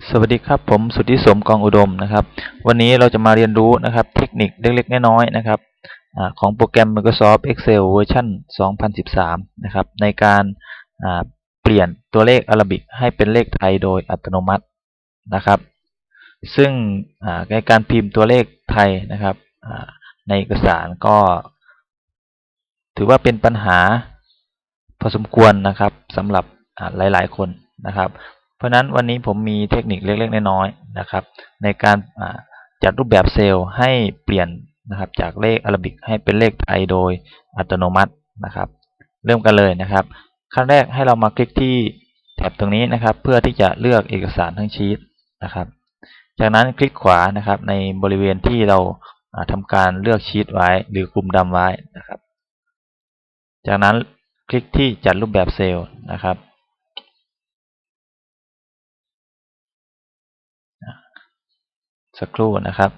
สวัสดีครับผมสุทธิสมกองอุดมนะครับ วันนี้เราจะมาเรียนรู้นะครับ เทคนิคเล็กๆน้อยๆนะครับอของโปรแกรม Microsoft Excel เวอร์ชัน2013 นะครับ ในการเปลี่ยนตัวเลขอาราบิกให้เป็นเลขไทยโดยอัตโนมัตินะครับ ซึ่งในการพิมพ์ตัวเลขไทยนะครับในเอกสารก็ ถือว่าเป็นปัญหาพอสมควรนะครับสำหรับหลายๆคนนะครับ เพราะนั้นวันนี้ผมมีเทคนิคเล็กๆน้อยๆนะครับ ในการจัดรูปแบบเซลล์ให้เปลี่ยนนะครับจากเลขอาราบิกให้เป็นเลขไทยโดยอัตโนมัตินะครับ เริ่มกันเลยนะครับ ขั้นแรกให้เรามาคลิกที่แท็บตรงนี้นะครับ เพื่อที่จะเลือกเอกสารทั้งชีตนะครับ จากนั้นคลิกขวานะครับในบริเวณที่เราอ่าทำการเลือกชีตไว้ หรือกลุ่มดำไว้นะครับ จากนั้นคลิกที่จัดรูปแบบเซลล์นะครับ สักครู่นะครับ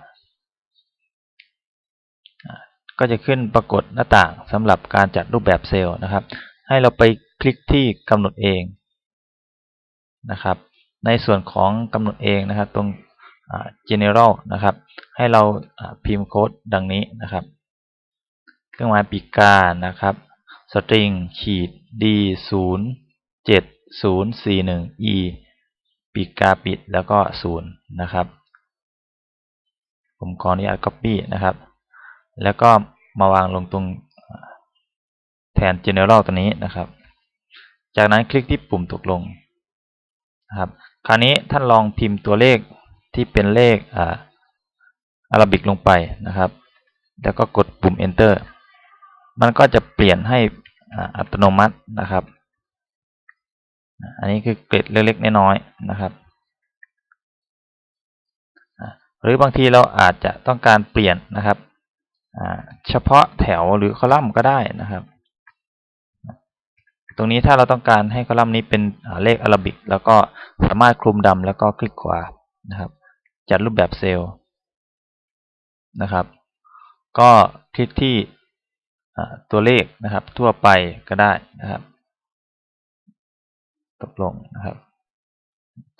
ก็จะขึ้นปรากฏหน้าต่างสำหรับการจัดรูปแบบเซลล์นะครับ ให้เราไปคลิกที่กำหนดเองนะครับ ในส่วนของกำหนดเองนะครับ ตรง general นะครับ ให้เราพิมพ์โค้ดดังนี้นะครับ เครื่องหมายปีกานะครับ string ขีด d 0 7 0 4 1 e ปีกกาปิดแล้วก็0นะครับ ผมขออนุญาต copy นะครับ แล้วก็มาวางลงตรงแทน general ตัวนี้นะครับ จากนั้นคลิกที่ปุ่มตกลงนะครับ คราวนี้ท่านลองพิมพ์ตัวเลขที่เป็นเลขอาราบิกลงไปนะครับ แล้วก็กดปุ่ม enter มันก็จะเปลี่ยนให้อัตโนมัตินะครับ อันนี้คือเกร็ดเล็กๆน้อยๆนะครับ หรือบางทีเราอาจจะต้องการเปลี่ยนนะครับเฉพาะแถวหรือคอลัมน์ก็ได้นะครับ ตรงนี้ถ้าเราต้องการให้คอลัมน์นี้เป็นเลขอารบิกแล้วก็สามารถคลุมดำแล้วก็คลิกขวานะครับ จัดรูปแบบเซลล์นะครับ ก็คลิกที่ตัวเลขนะครับทั่วไปก็ได้นะครับ ตกลงนะครับ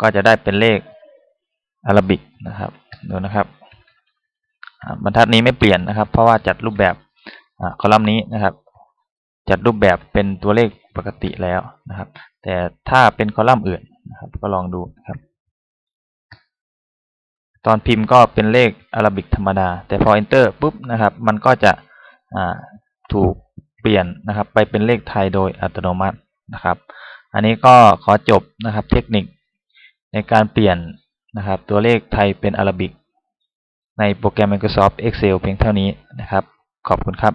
ก็จะได้เป็นเลขอารบิกนะครับดูนะครับบรรทัดนี้ไม่เปลี่ยนนะครับ เพราะว่าจัดรูปแบบคอลัมน์นี้นะครับ จัดรูปแบบเป็นตัวเลขปกติแล้วนะครับ แต่ถ้าเป็นคอลัมน์อื่นนะครับ ก็ลองดูนะครับ ตอนพิมพ์ก็เป็นเลขอารบิกธรรมดา แต่พอ enter ปุ๊บนะครับ มันก็จะถูกเปลี่ยนนะครับ ไปเป็นเลขไทยโดยอัตโนมัตินะครับ อันนี้ก็ขอจบนะครับเทคนิคในการเปลี่ยนนะครับ ตัวเลขไทยเป็นอาราบิก ในโปรแกรม Microsoft Excel เพียงเท่านี้นะครับ ขอบคุณครับ